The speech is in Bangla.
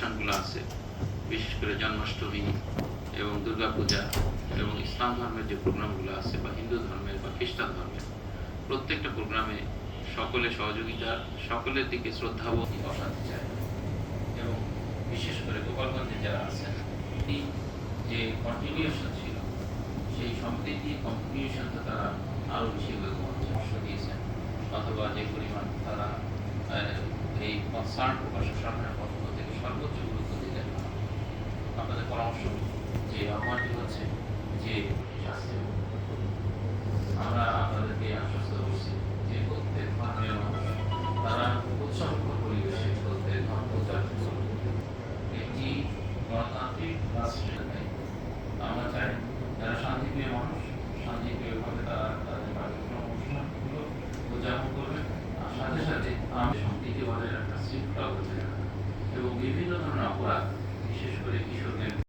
অনুষ্ঠানগুলো আছে, বিশেষ করে জন্মাষ্টমী এবং দুর্গাপূজা এবং ইসলাম ধর্মের যে প্রোগ্রামগুলো আছে বা হিন্দু ধর্মের বা খ্রিস্টান ধর্মের, প্রত্যেকটা প্রোগ্রামে সকলে সহযোগিতা, সকলের দিকে শ্রদ্ধাবোধ বসাতে চায়। এবং বিশেষ করে গোপালগঞ্জে যারা আছেন যে কন্টিনিউশন ছিল, সেই সম্প্রীতি কন্টিনিউশনটা তারা আরও বেশি পরামর্শ দিয়েছেন। অথবা যে পরিমাণ তারা এই কনসার্ন প্রকাশ সরকারের যে আহ্বানটি হচ্ছে যে আমরা আপনাদেরকে আশ্বস্ত করছি যে প্রত্যেক ধর্মের মানুষ, তারা পরিবেশে প্রত্যেক ধর্ম করবে একটি গণতান্ত্রিক আমরা চাই যারা শান্তিপ্রিয় মানুষ শান্তিপ্রিয়ভাবে তারা তাদের কার্যক্রম, অনুষ্ঠানগুলো উদযাপন করবে। আর সাথে সাথে আমাদের সম্প্রীতি বজায় রাখা শৃঙ্খলা বজায় রাখা এবং বিভিন্ন ধরনের অপরাধ